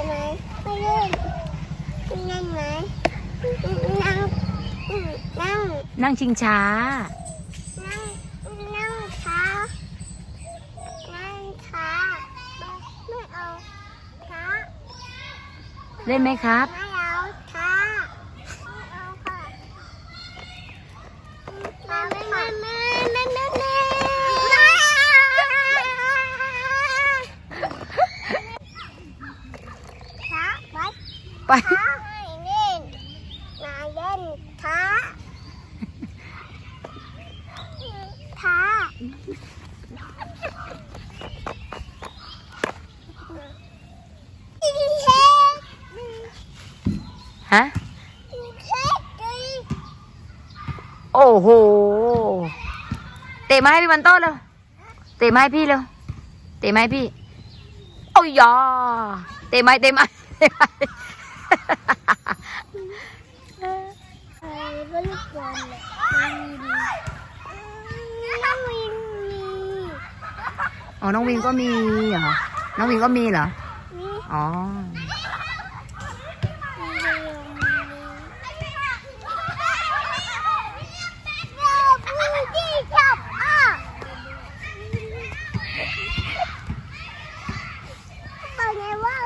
ได้ไหมไม่เล่นนั่งไหมนั่งนั่งนั่งชิงช้า นั่งนั่งช้านั่งช้าไม่เอาช้าเล่นไหมครับ ไม่เอาช้าไม่เอาค่ะไม่ไม่ไม่ไม่ไม่ไม่ช้าไว้ ไปช้าให้เล่นมาเล่นช้าช้าฮะโอ้โห เตะมาให้พี่มันโต้เลยเตะมาให้พี่เร็ว เตะมาให้พี่ โอ้ยยาเตะไม้เตะไม้เตะไม้ อ๋อ น้องวินก็มีเหรอ น้องวินก็มีเหรอ อ๋ออ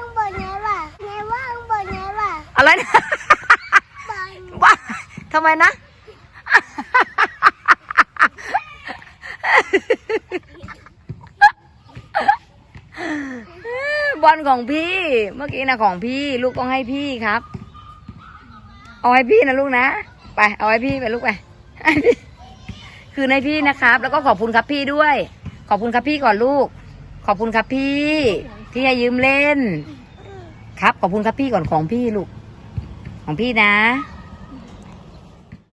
ะไรนะว่าทำไมนะ บอลของพี่ เมื่อกี้นะของพี่ ลูกต้องให้พี่ครับ เอาให้พี่นะลูกนะ ไป เอาให้พี่ไปลูกไปให้พี่คืนให้พี่นะครับ แล้วก็ขอบคุณครับพี่ด้วย ขอบคุณครับพี่ก่อนลูก ขอบคุณครับพี่ ที่ให้ยืมเล่น ครับ ขอบคุณครับพี่ก่อนของพี่ลูก ของพี่นะ